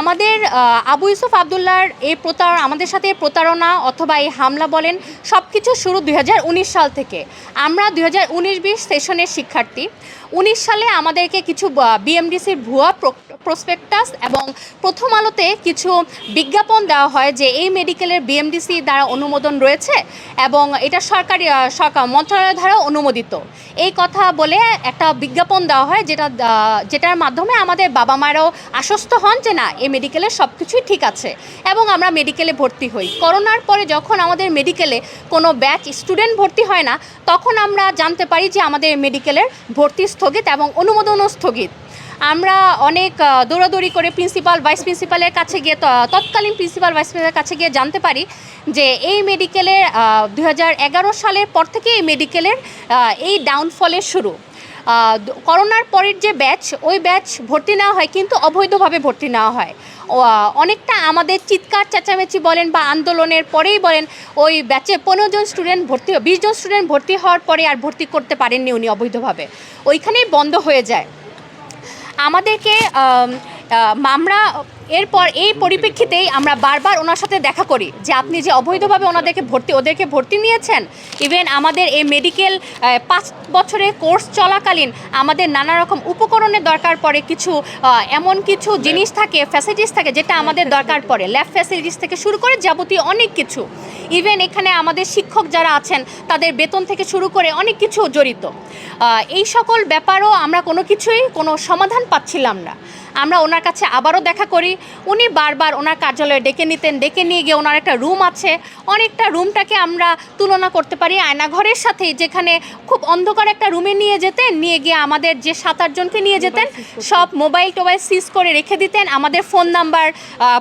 আমাদের আবু ইউসুফ আবদুল্লার এই প্রতার, আমাদের সাথে প্রতারণা অথবা এই হামলা বলেন সব কিছু শুরু দুই হাজার উনিশ সাল থেকে। আমরা দুই হাজার উনিশ বিশ সেশনের শিক্ষার্থী। উনিশ সালে আমাদেরকে কিছু বিএমডিসির ভুয়া প্রসপেক্টাস এবং প্রথম আলোতে কিছু বিজ্ঞাপন দেওয়া হয় যে এই মেডিকেলের বিএমডিসি দ্বারা অনুমোদন রয়েছে এবং এটা সরকারি সরকার মন্ত্রণালয় দ্বারা অনুমোদিত। এই কথা বলে একটা বিজ্ঞাপন দেওয়া হয় যেটা যেটার মাধ্যমে আমাদের বাবা মারাও আশ্বস্ত হন যে না, এই মেডিকেলের সব কিছুই ঠিক আছে এবং আমরা মেডিকেলে ভর্তি হই। করোনার পরে যখন আমাদের মেডিকেলে কোনো ব্যাচ স্টুডেন্ট ভর্তি হয় না, তখন আমরা জানতে পারি যে আমাদের মেডিকেলের ভর্তি স্থগিত এবং অনুমোদনও স্থগিত। আমরা অনেক দৌড়াদৌড়ি করে প্রিন্সিপাল, ভাইস প্রিন্সিপালের কাছে গিয়ে তৎকালীন প্রিন্সিপাল, ভাইস প্রিন্সিপালের কাছে গিয়ে জানতে পারি যে এই মেডিকেলের দু হাজার এগারো সালের পর থেকে এই মেডিকেলের এই ডাউনফলের শুরু। করোনার পরের যে ব্যাচ ওই ব্যাচ ভর্তি নেওয়া হয় কিন্তু অবৈধভাবে ভর্তি নেওয়া হয়। অনেকটা আমাদের চিৎকার চেঁচামেচি বলেন বা আন্দোলনের পরেই বলেন ওই ব্যাচে পনেরো জন স্টুডেন্ট ভর্তি বিশ জন স্টুডেন্ট ভর্তি হওয়ার পরে আর ভর্তি করতে পারেননি উনি অবৈধভাবে। ওইখানেই বন্ধ হয়ে যায়। আমাদেরকে আম, আমরা এরপর এই পরিপ্রেক্ষিতেই আমরা বারবার ওনার সাথে দেখা করি যে আপনি যে অবৈধভাবে ওনাদেরকে ভর্তি, ওদেরকে ভর্তি নিয়েছেন ইভেন আমাদের এই মেডিকেল পাঁচ বছরের কোর্স চলাকালীন আমাদের নানা রকম উপকরণের দরকার পড়ে, কিছু এমন কিছু জিনিস থাকে ফ্যাসিলিটিস থাকে যেটা আমাদের দরকার পড়ে ল্যাব ফ্যাসিলিটিস থেকে শুরু করে যাবতীয় অনেক কিছু। ইভেন এখানে আমাদের শিক্ষক যারা আছেন, তাদের বেতন থেকে শুরু করে অনেক কিছু জড়িত। এই সকল ব্যাপারও আমরা কোনো কিছুই কোনো সমাধান পাচ্ছিলাম না। আমরা ওনার কাছে আবারও দেখা করি। উনি বারবার ওনার কার্যালয়ে ডেকে নিতেন ডেকে নিয়ে গিয়ে ওনার একটা রুম আছে। অনেকটা রুমটাকে আমরা তুলনা করতে পারি। আয়নাঘরের সাথে যেখানে খুব অন্ধকার একটা রুমে নিয়ে যেতেন নিয়ে গিয়ে আমাদের যে সাত আটজনকে নিয়ে যেতেন সব মোবাইল টোবাইল সিজ করে রেখে দিতেন। আমাদের ফোন নাম্বার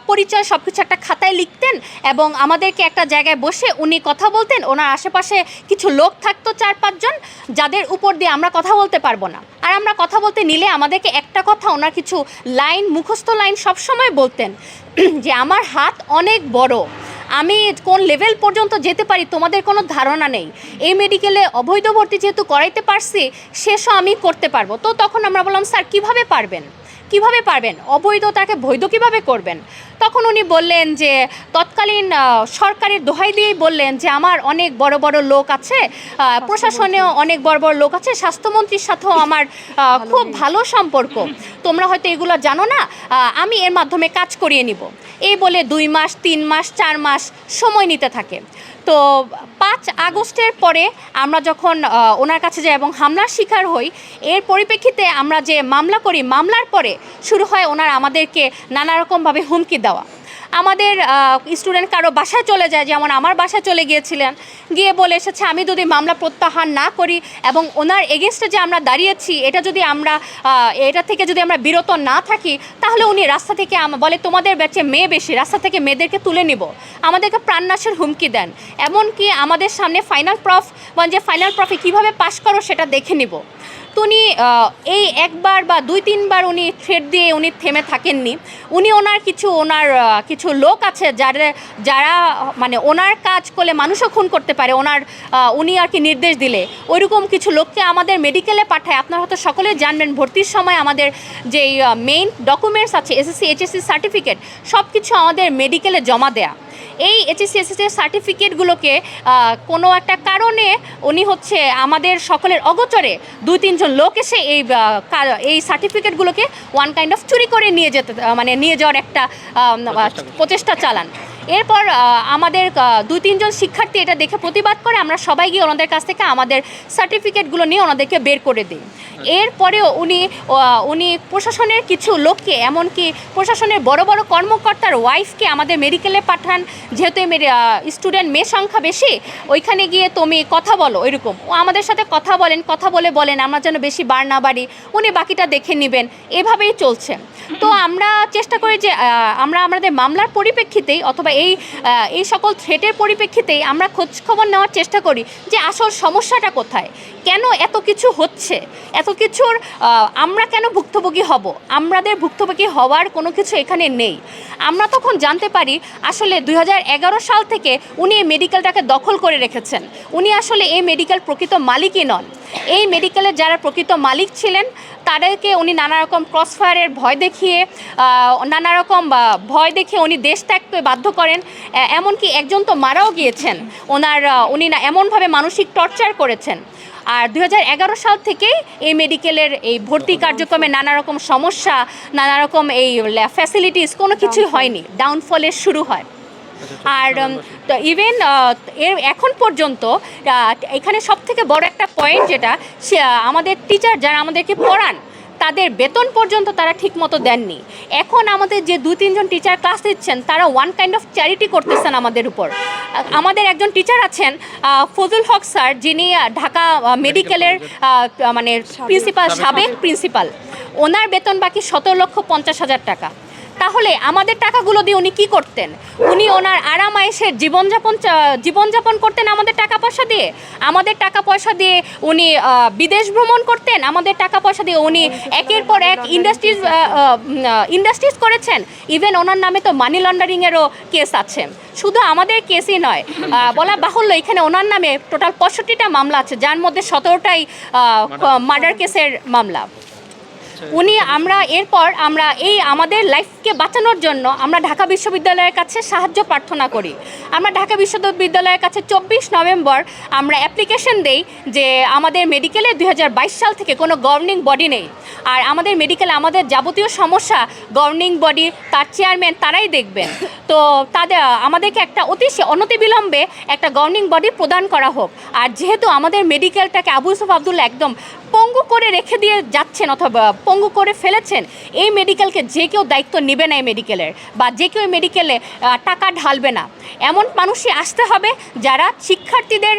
পরিচয় সব কিছু একটা খাতায় লিখতেন এবং আমাদেরকে একটা জায়গায় বসে উনি কথা বলতেন। ওনার আশেপাশে কিছু লোক থাকতো চার পাঁচজন যাদের উপর দিয়ে আমরা কথা বলতে পারব না। আর আমরা কথা বলতে নিলে আমাদেরকে একটা কথা ওনার কিছু লাইন, মুখস্থ লাইন সবসময় বলতেন যে, আমার হাত অনেক বড়। আমি কোন লেভেল পর্যন্ত যেতে পারি তোমাদের কোনো ধারণা নেই। এই মেডিকেলে অবৈধ ভর্তি যেহেতু করাইতে পারছি শেষও আমি করতে পারব। তো তখন আমরা বললাম, স্যার, কীভাবে পারবেন? কীভাবে পারবেন? অবৈধতাকে বৈধ কীভাবে করবেন? তখন উনি বললেন যে তৎকালীন সরকারের দোহাই দিয়েই বললেন যে আমার অনেক বড় বড় লোক আছে প্রশাসনেও অনেক বড় বড় লোক আছে স্বাস্থ্যমন্ত্রীর সাথেও আমার খুব ভালো সম্পর্ক। তোমরা হয়তো এগুলো জানো না আমি এর মাধ্যমে কাজ করিয়ে নিব। এই বলে দুই মাস তিন মাস চার মাস সময় নিতে থাকে। তো পাঁচ আগস্টের পরে আমরা যখন ওনার কাছে যাই এবং হামলার শিকার হই, এর পরিপ্রেক্ষিতে আমরা যে মামলা করি, মামলার পরে শুরু হয় ওনার আমাদেরকে নানা রকমভাবে হুমকি দেওয়া। আমাদের স্টুডেন্ট কারও বাসায় চলে যায়, যেমন আমার বাসায় চলে গিয়েছিলেন, গিয়ে বলে এসেছে, আমি যদি মামলা প্রত্যাহার না করি এবং ওনার এগেনস্টে যে আমরা দাঁড়িয়েছি, এটা যদি আমরা এটা থেকে যদি আমরা বিরত না থাকি, তাহলে উনি রাস্তা থেকে বলে তোমাদের ব্যাচে মেয়ে বেশি, রাস্তা থেকে মেয়েদেরকে তুলে নিব। আমাদেরকে প্রাণনাশের হুমকি দেন। এমনকি আমাদের সামনে ফাইনাল প্রফ মানে যে ফাইনাল প্রফে কীভাবে পাশ করো সেটা দেখে নিব। উনি এই একবার বা দুই তিনবার উনি থ্রেড দিয়ে উনি থেমে থাকেননি। উনি ওনার কিছু ওনার কিছু লোক আছে যারা যারা মানে ওনার কাজ করলে মানুষও খুন করতে পারে, ওনার উনি আর কি নির্দেশ দিলে। ওইরকম কিছু লোককে আমাদের মেডিকেলে পাঠায়। আপনারা হয়তো সকলেই জানবেন, ভর্তির সময় আমাদের যেই মেইন ডকুমেন্টস আছে এসএসসি এইচএসসি সার্টিফিকেট সব কিছু আমাদের মেডিকেলে জমা দেয়া। এই এইচএসসি এসএসসি সার্টিফিকেটগুলোকে কোনো একটা কারণে উনি হচ্ছে আমাদের সকলের অগোচরে দুই তিনজন লোক এসে এই এই সার্টিফিকেটগুলোকে ওয়ান কাইন্ড অফ চুরি করে নিয়ে যেতে মানে নিয়ে যাওয়ার একটা প্রচেষ্টা চালান। এরপর আমাদের দুই, তিনজন শিক্ষার্থী এটা দেখে প্রতিবাদ করে আমরা সবাই গিয়ে ওনাদের কাছ থেকে আমাদের সার্টিফিকেটগুলো নিয়ে ওনাদেরকে বের করে দিই। এরপরেও উনি উনি প্রশাসনের কিছু লোককে, এমনকি প্রশাসনের বড় বড় কর্মকর্তার ওয়াইফকে আমাদের মেডিকেলে পাঠান, যেহেতু স্টুডেন্ট মেয়ে সংখ্যা বেশি, ওইখানে গিয়ে তুমি কথা বলো, এরকম। ও আমাদের সাথে কথা বলেন, কথা বলে বলেন, আমরা যেন বেশি বার না বাড়ি, উনি বাকিটা দেখে নেবেন, এভাবেই চলছে। তো আমরা চেষ্টা করি যে আমরা আমাদের মামলার পরিপ্রেক্ষিতেই অথবা এই এই সকল থ্রেটের পরিপ্রেক্ষিতেই আমরা খোঁজ খবর নেওয়ার চেষ্টা করি যে আসল সমস্যাটা কোথায়, কেন এত কিছু হচ্ছে, এত কিছুর আমরা কেন ভুক্তভোগী হব, আমাদের ভুক্তভোগী হওয়ার কোনো কিছু এখানে নেই। আমরা তখন জানতে পারি আসলে দু হাজার এগারো সাল থেকে উনি এই মেডিকেলটাকে দখল করে রেখেছেন। উনি আসলে এই মেডিকেল প্রকৃত মালিকই নন। এই মেডিকেলের যারা প্রকৃত মালিক ছিলেন তাদেরকে উনি নানা রকম ক্রসফায়ারের ভয় দেখিয়ে নানা রকম ভয় দেখিয়ে উনি দেশ ত্যাগতে বাধ্য করেন। এমনকি একজন তো মারাও গিয়েছেন। ওনার উনি না এমনভাবে মানসিক টর্চার করেছেন। আর দু হাজার এগারো সাল থেকেই এই মেডিকেলের এই ভর্তি কার্যক্রমে নানা রকম সমস্যা নানা রকম এই ফ্যাসিলিটিস কোনো কিছুই হয়নি। ডাউনফলের শুরু হয়। আর ইভেন এর এখন পর্যন্ত এখানে সব থেকে বড় একটা পয়েন্ট যেটা সে আমাদের টিচার যারা আমাদেরকে পড়ান তাদের বেতন পর্যন্ত তারা ঠিকমতো দেননি। এখন আমাদের যে দু তিনজন টিচার ক্লাস দিচ্ছেন তারা ওয়ান কাইন্ড অফ চ্যারিটি করতেছেন আমাদের উপর। আমাদের একজন টিচার আছেন ফজল হক স্যার যিনি ঢাকা মেডিকেলের মানে প্রিন্সিপাল সাবেক প্রিন্সিপাল ওনার বেতন বাকি সতেরো লক্ষ পঞ্চাশ হাজার টাকা। তাহলে আমাদের টাকাগুলো দিয়ে উনি কি করতেন? উনি ওনার আরাম আয়েসের জীবনযাপন জীবনযাপন করতেন আমাদের টাকা পয়সা দিয়ে? আমাদের টাকা পয়সা দিয়ে উনি বিদেশ ভ্রমণ করতেন? আমাদের টাকা পয়সা দিয়ে উনি একের পর এক ইন্ডাস্ট্রিজ ইন্ডাস্ট্রিজ করেছেন? ইভেন ওনার নামে তো মানি লন্ডারিংয়েরও কেস আছে। শুধু আমাদের কেসই নয় বলা বাহুল্য এখানে ওনার নামে টোটাল পঁয়ষট্টিটা মামলা আছে যার মধ্যে সতেরোটাই মার্ডার কেসের মামলা। উনি আমরা এরপর আমরা এই আমাদের লাইফকে বাঁচানোর জন্য আমরা ঢাকা বিশ্ববিদ্যালয়ের কাছে সাহায্য প্রার্থনা করি। আমরা ঢাকা বিশ্ববিদ্যালয়ের কাছে চব্বিশ নভেম্বর আমরা অ্যাপ্লিকেশন দেই যে আমাদের মেডিকেলে দুই হাজার বাইশ সাল থেকে কোনো গভর্নিং বডি নেই। আর আমাদের মেডিকেলে আমাদের যাবতীয় সমস্যা গভর্নিং বডি তার চেয়ারম্যান তারাই দেখবেন। তো তাদের আমাদেরকে একটা অতি অনতিবিলম্বে একটা গভর্নিং বডি প্রদান করা হোক। আর যেহেতু আমাদের মেডিকেলটাকে আবু ইউসুফ আবদুল্লা একদম পঙ্গু করে রেখে দিয়ে যাচ্ছেন অথবা পঙ্গু করে ফেলেছেন, এই মেডিকেলকে যে কেউ দায়িত্ব নেবে না এই মেডিকেলের বা যে কেউ মেডিকেলে টাকা ঢালবে না। এমন মানুষই আসতে হবে যারা শিক্ষার্থীদের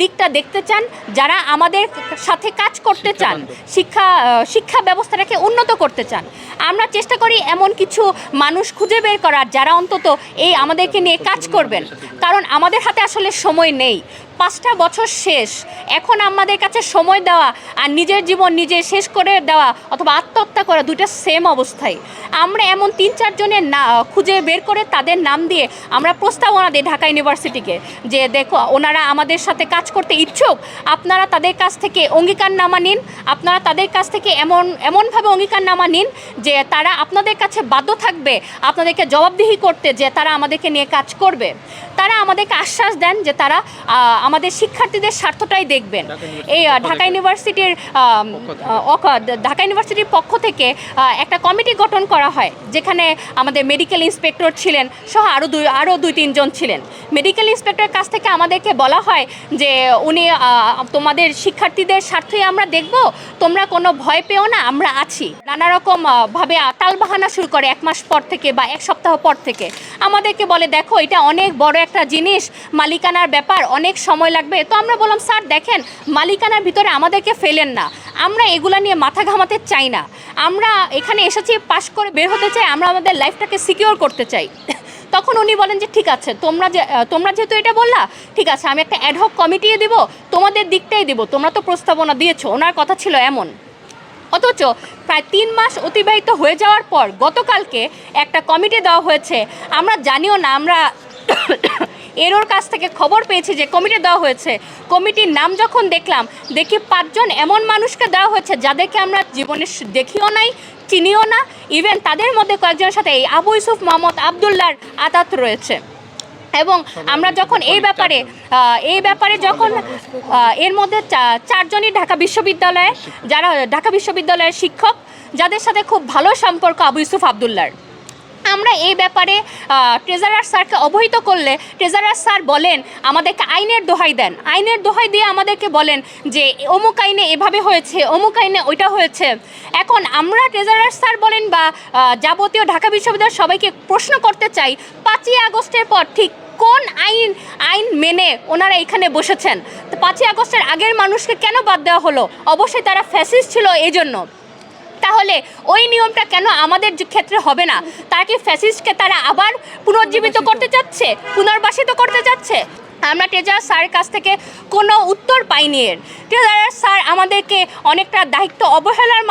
দিকটা দেখতে চান যারা আমাদের সাথে কাজ করতে চান শিক্ষা শিক্ষা ব্যবস্থাটাকে উন্নত করতে চান। আমরা চেষ্টা করি এমন কিছু মানুষ খুঁজে বের করার যারা অন্তত এই আমাদেরকে নিয়ে কাজ করবেন। কারণ আমাদের হাতে আসলে সময় নেই। পাঁচটা বছর শেষ। এখন আমাদের কাছে সময় দেওয়া আর নিজের জীবন নিজে শেষ করে দেওয়া অথবা আত্মহত্যা করা দুইটা সেম অবস্থায়। আমরা এমন তিন চারজনের না খুঁজে বের করে তাদের নাম দিয়ে আমরা প্রস্তাবনা দিই ঢাকা ইউনিভার্সিটিকে যে দেখো ওনারা আমাদের সাথে কাজ করতে ইচ্ছুক আপনারা তাদের কাছ থেকে অঙ্গীকারনামা নিন আপনারা তাদের কাছ থেকে এমন এমনভাবে অঙ্গীকারনামা নিন যে তারা আপনাদের কাছে বাধ্য থাকবে আপনাদেরকে জবাবদিহি করতে যে তারা আমাদেরকে নিয়ে কাজ করবে। তারা আমাদেরকে আশ্বাস দেন যে তারা আমাদের শিক্ষার্থীদের স্বার্থটাই দেখবেন। এই ঢাকা ইউনিভার্সিটির ঢাকা ইউনিভার্সিটির পক্ষ থেকে একটা কমিটি গঠন করা হয় যেখানে আমাদের মেডিকেল ইন্সপেক্টর ছিলেন সহ আরও দুই আরও দুই তিনজন ছিলেন। মেডিকেল ইন্সপেক্টরের কাছ থেকে আমাদেরকে বলা হয় যে উনি তোমাদের শিক্ষার্থীদের স্বার্থই আমরা দেখব, তোমরা কোনো ভয় পেও না, আমরা আছি। নানা রকম ভাবে তালবাহানা শুরু করে এক মাস পর থেকে বা এক সপ্তাহ পর থেকে। আমাদেরকে বলে, দেখো, এটা অনেক বড় একটা জিনিস, মালিকানার ব্যাপার, অনেক সময় লাগবে। তো আমরা বললাম, স্যার, দেখেন, মালিকানার ভিতরে আমাদেরকে ফেলেন না। আমরা এগুলা নিয়ে মাথা ঘামাতে চাই না। আমরা এখানে এসেছি, পাশ করে বের হতে চাই, আমরা আমাদের লাইফটাকে সিকিওর করতে চাই। তখন উনি বলেন যে, ঠিক আছে, তোমরা যে তোমরা যেহেতু এটা বললা, ঠিক আছে, আমি একটা অ্যাডহক কমিটিয়ে দিব, তোমাদের দিকটাই দিব, তোমরা তো প্রস্তাবনা দিয়েছ, ওনার কথা ছিল এমন। অথচ প্রায় তিন মাস অতিবাহিত হয়ে যাওয়ার পর গতকালকে একটা কমিটি দেওয়া হয়েছে। আমরা জানিও না, আমরা এরোর কাছ থেকে খবর পেয়েছি যে কমিটি দেওয়া হয়েছে। কমিটির নাম যখন দেখলাম, দেখি পাঁচজন এমন মানুষকে দেওয়া হয়েছে যাদেরকে আমরা জীবনে দেখিও নাই, চিনিও না। ইভেন তাদের মধ্যে কয়েকজনের সাথে এই আবু ইউসুফ, মোহাম্মদ আবদুল্লার আতাত রয়েছে। এবং আমরা যখন এই ব্যাপারে এই ব্যাপারে যখন এর মধ্যে চারজনই ঢাকা বিশ্ববিদ্যালয়ে, যারা ঢাকা বিশ্ববিদ্যালয়ের শিক্ষক, যাদের সাথে খুব ভালো সম্পর্ক আবু ইউসুফ আবদুল্লার আমরা এই ব্যাপারে ট্রেজারার স্যারকে অবহিত করলে ট্রেজারার স্যার বলেন, আমাদেরকে আইনের দোহাই দেন। আইনের দোহাই দিয়ে আমাদেরকে বলেন যে, অমুক আইনে এভাবে হয়েছে, অমুক আইনে ওইটা হয়েছে। এখন আমরা ট্রেজারার স্যার বলেন বা যাবতীয় ঢাকা বিশ্ববিদ্যালয়ের সবাইকে প্রশ্ন করতে চাই, পাঁচই আগস্টের পর ঠিক কোন আইন আইন মেনে ওনারা এখানে বসেছেন? তো পাঁচই আগস্টের আগের মানুষকে কেন বাদ দেওয়া হলো? অবশ্যই তারা ফ্যাসিস্ট ছিল এই জন্য। তাহলে ওই নিয়মটা কেন আমাদের ক্ষেত্রে হবে না? তারা কি ফ্যাসিস্টকে তারা আবার পুনর্জীবিত করতে চাচ্ছে? পুনর্বাসিত করতে চাচ্ছে? আমরা ট্রেজার স্যারের কাছ থেকে কোনো উত্তর পাইনি। এর ট্রেজারার স্যার আমাদেরকে অনেকটা দায়িত্ব অবহেলার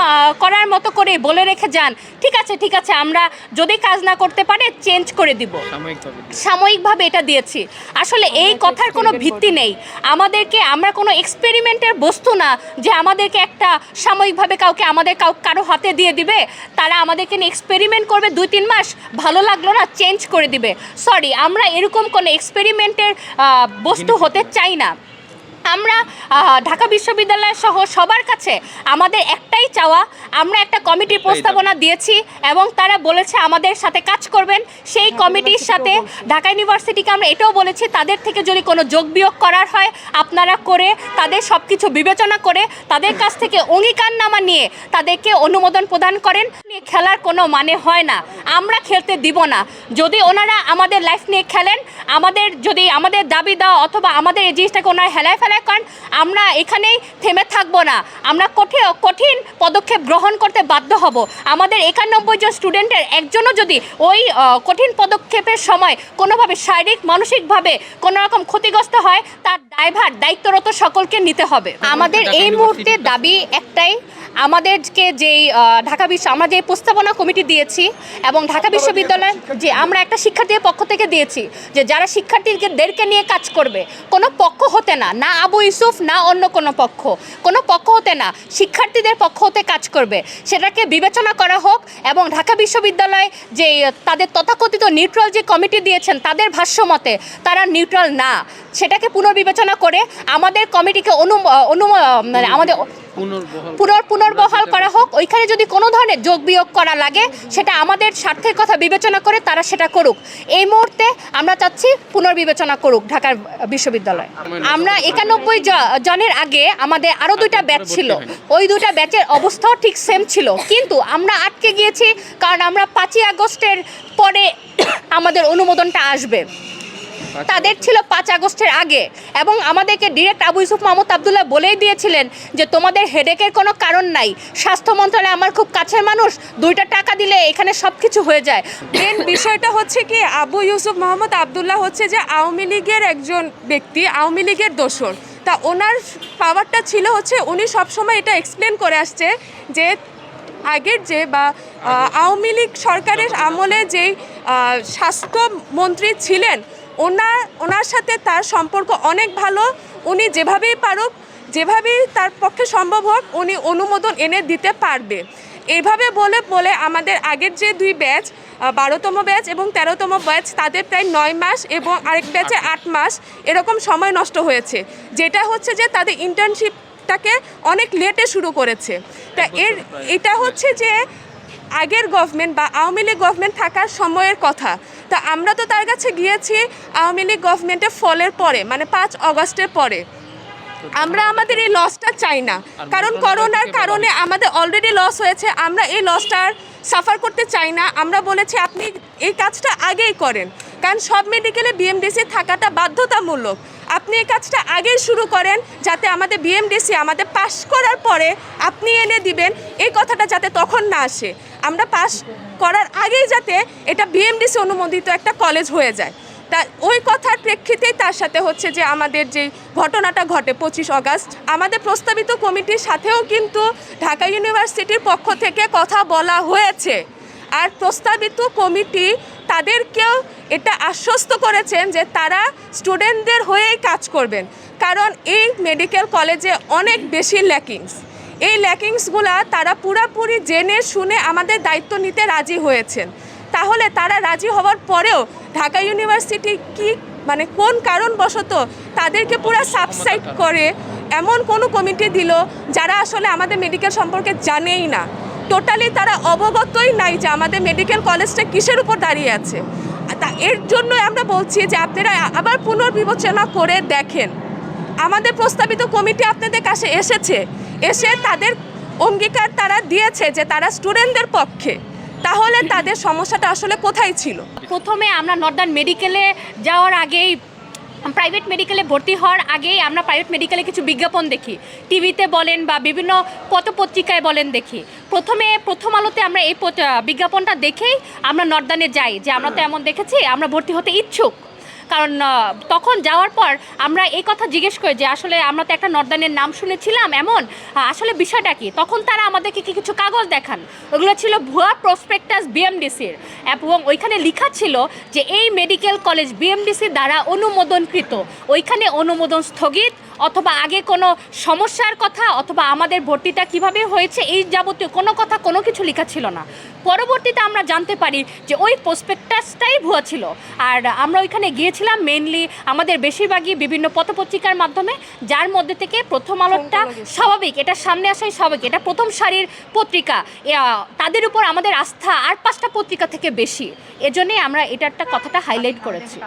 করার মতো করে বলে রেখে যান। ঠিক আছে ঠিক আছে আমরা যদি কাজ না করতে পারে চেঞ্জ করে দিব। সাময়িকভাবে সাময়িকভাবে এটা দিয়েছি। আসলে এই কথার কোনো ভিত্তি নেই। আমাদেরকে আমরা কোনো এক্সপেরিমেন্টের বস্তু না যে আমাদেরকে একটা সাময়িকভাবে কাউকে আমাদের কাউ কারও হাতে দিয়ে দিবে। তারা আমাদেরকে নিয়ে এক্সপেরিমেন্ট করবে দুই তিন মাস। ভালো লাগল না চেঞ্জ করে দিবে। সরি আমরা এরকম কোনো এক্সপেরিমেন্টের বস্তু হতে চাই না। আমরা ঢাকা বিশ্ববিদ্যালয় সহ সবার কাছে আমাদের একটাই চাওয়া আমরা একটা কমিটির প্রস্তাবনা দিয়েছি এবং তারা বলেছে আমাদের সাথে কাজ করবেন। সেই কমিটির সাথে ঢাকা ইউনিভার্সিটিকে আমরা এটাও বলেছি তাদের থেকে যদি কোনো যোগ বিয়োগ করার হয় আপনারা করে তাদের সব কিছু বিবেচনা করে তাদের কাছ থেকে অঙ্গীকারনামা নিয়ে তাদেরকে অনুমোদন প্রদান করেন। নিয়ে খেলার কোনো মানে হয় না। আমরা খেলতে দিব না। যদি ওনারা আমাদের লাইফ নিয়ে খেলেন আমাদের যদি আমাদের দাবি দেওয়া অথবা আমাদের এই জিনিসটাকে ওনারা হেলায় ফেলায় করেন আমরা এখানেই থেমে থাকব না। আমরা কঠিন কঠিন পদক্ষেপ গ্রহণ করতে বাধ্য হব। আমাদের একানব্বই জন স্টুডেন্টের একজনও যদি ওই কঠিন পদক্ষেপের সময় কোনোভাবে শারীরিক মানসিকভাবে কোনো রকম ক্ষতিগ্রস্ত হয় তার দায়ভার দায়িত্বরত সকলকে নিতে হবে। আমাদের এই মুহূর্তে দাবি একটাই আমাদেরকে যেই ঢাকা বিশ্ব আমরা যে প্রস্তাবনা কমিটি দিয়েছি এবং ঢাকা বিশ্ববিদ্যালয় যে আমরা একটা শিক্ষার্থীদের পক্ষ থেকে দিয়েছি যে যারা শিক্ষার্থীদেরকে নিয়ে কাজ করবে কোনো পক্ষ হতে না না আবু ইউসুফ না অন্য কোনো পক্ষ কোনো পক্ষ হতে না শিক্ষার্থীদের পক্ষ হতে কাজ করবে। সেটাকে বিবেচনা করা হোক এবং ঢাকা বিশ্ববিদ্যালয় যে তাদের তথাকথিত নিউট্রাল যে কমিটি দিয়েছেন তাদের ভাষ্য মতে তারা নিউট্রাল না। সেটাকে পুনর্বিবেচনা করে আমাদের কমিটিকে অনু অনু মানে আমাদের পুনর পুনর্বহাল করা হোক। ওইখানে যদি কোনো ধরনের যোগ বিয়োগ করা লাগে সেটা আমাদের স্বার্থের কথা বিবেচনা করে তারা সেটা করুক। এই মুহূর্তে আমরা চাচ্ছি পুনর্বিবেচনা করুক ঢাকার বিশ্ববিদ্যালয়। আমরা একানব্বই জনের আগে আমাদের আরও দুইটা ব্যাচ ছিল। ওই দুইটা ব্যাচের অবস্থাও ঠিক সেম ছিল। কিন্তু আমরা আটকে গিয়েছি কারণ আমরা পাঁচই আগস্টের পরে আমাদের অনুমোদনটা আসবে। তাদের ছিল পাঁচ আগস্টের আগে। এবং আমাদেরকে ডিরেক্ট আবু ইউসুফ মাহমুদ আবদুল্লাহ বলেই দিয়েছিলেন যে তোমাদের হেডেকের কোনো কারণ নাই। স্বাস্থ্য মন্ত্রণালয় আমার খুব কাছের মানুষ। দুইটা টাকা দিলে এখানে সব কিছু হয়ে যায়। মেন বিষয়টা হচ্ছে কি আবু ইউসুফ মোহাম্মদ আবদুল্লাহ হচ্ছে যে আওয়ামী লীগের একজন ব্যক্তি আওয়ামী লীগের দোসর তা ওনার পাওয়ারটা ছিল হচ্ছে উনি সবসময় এটা এক্সপ্লেন করে আসছে যে আগের যে বা আওয়ামী লীগ সরকারের আমলে যেই স্বাস্থ্যমন্ত্রী ছিলেন ওনার ওনার সাথে তার সম্পর্ক অনেক ভালো। উনি যেভাবেই পারুক যেভাবেই তার পক্ষে সম্ভব হোক উনি অনুমোদন এনে দিতে পারবে। এইভাবে বলে বলে আমাদের আগের যে দুই ব্যাচ বারোতম ব্যাচ এবং তেরোতম ব্যাচ তাদের প্রায় নয় মাস এবং আরেক ব্যাচে আট মাস এরকম সময় নষ্ট হয়েছে। যেটা হচ্ছে যে তাদের ইন্টার্নশিপটাকে অনেক লেটে শুরু করেছে। তা এর এটা হচ্ছে যে আগের গভর্নমেন্ট বা আওয়ামী লীগ গভর্নমেন্ট থাকার সময়ের কথা। তা আমরা তো তার কাছে গিয়েছি আওয়ামী লীগ গভর্নমেন্টের ফলের পরে মানে পাঁচ অগস্টের পরে। আমরা আমাদের এই লসটা চাই না। কারণ করোনার কারণে আমাদের অলরেডি লস হয়েছে আমরা এই লসটা আর সাফার করতে চাই না। আমরা বলেছি আপনি এই কাজটা আগেই করেন। কারণ সব মেডিকেলে বিএমডিসি থাকাটা বাধ্যতামূলক। আপনি এই কাজটা আগেই শুরু করেন যাতে আমাদের বিএমডিসি আমাদের পাশ করার পরে আপনি এনে দিবেন, এই কথাটা যাতে তখন না আসে। আমরা পাস করার আগেই যাতে এটা বিএমডিসি অনুমোদিত একটা কলেজ হয়ে যায়। তা ওই কথার প্রেক্ষিতেই তার সাথে হচ্ছে যে আমাদের যে ঘটনাটা ঘটে পঁচিশ অগাস্ট, আমাদের প্রস্তাবিত কমিটির সাথেও কিন্তু ঢাকা ইউনিভার্সিটির পক্ষ থেকে কথা বলা হয়েছে। আর প্রস্তাবিত কমিটি তাদেরকেও এটা আশ্বস্ত করেছেন যে তারা স্টুডেন্টদের হয়েই কাজ করবেন। কারণ এই মেডিকেল কলেজে অনেক বেশি ল্যাকিংস। এই ল্যাকিংসগুলা তারা পুরাপুরি জেনে শুনে আমাদের দায়িত্ব নিতে রাজি হয়েছেন। তাহলে তারা রাজি হওয়ার পরেও ঢাকা ইউনিভার্সিটি কি মানে কোন কারণবশত তাদেরকে পুরো সাবসাইড করে এমন কোনো কমিটি দিল যারা আসলে আমাদের মেডিকেল সম্পর্কে জানেই না। টোটালি তারা অবগতই নাই যে আমাদের মেডিকেল কলেজটা কিসের উপর দাঁড়িয়ে আছে। এর জন্য আমরা বলছি যে আপনারা আবার পুনর্বিবেচনা করে দেখেন। আমাদের প্রস্তাবিত কমিটি আপনাদের কাছে এসেছে। এসে তাদের অঙ্গীকার তারা দিয়েছে যে তারা স্টুডেন্টদের পক্ষে। তাহলে তাদের সমস্যাটা আসলে কোথায় ছিল? প্রথমে আমরা নর্দার্ন মেডিকেলে যাওয়ার আগেই প্রাইভেট মেডিকেলে ভর্তি হওয়ার আগেই আমরা প্রাইভেট মেডিকেলে কিছু বিজ্ঞাপন দেখি। টিভিতে বলেন বা বিভিন্ন পত্রপত্রিকায় বলেন দেখি। প্রথমে, প্রথম আলোতে আমরা এই বিজ্ঞাপনটা দেখেই আমরা নর্দানে যাই যে আমরা তো এমন দেখেছি, আমরা ভর্তি হতে ইচ্ছুক। কারণ তখন যাওয়ার পর আমরা এই কথা জিজ্ঞেস করি যে, আসলে আমরা তো একটা নর্দানের নাম শুনেছিলাম, এমন? আসলে বিষয়টা কি? তখন তারা আমাদেরকে কি কিছু কাগজ দেখান? ওগুলো ছিল ভুয়া প্রসপেক্টাস বিএমডিসির। এবং ওইখানে লেখা ছিল যে, এই মেডিকেল কলেজ বিএমডিসি দ্বারা অনুমোদনকৃত। ওইখানে অনুমোদন স্থগিত, অথবা আগে কোনো সমস্যার কথা, অথবা আমাদের ভর্তিটা কীভাবে হয়েছে, এই যাবতীয় কোনো কথা কোনো কিছু লেখা ছিল না। পরবর্তীতে আমরা জানতে পারি যে ওই প্রসপেক্টাসটাই ভুয়া ছিল। আর আমরা ওইখানে গিয়েছিলাম মেনলি আমাদের বেশিরভাগই বিভিন্ন পত্রপত্রিকার মাধ্যমে যার মধ্যে থেকে প্রথম আলোটা স্বাভাবিক এটা সামনে আসাই স্বাভাবিক এটা প্রথম সারির পত্রিকা। তাদের উপর আমাদের আস্থা আর পাঁচটা পত্রিকা থেকে বেশি। এজন্যই আমরা এটা একটা কথাটা হাইলাইট করেছি।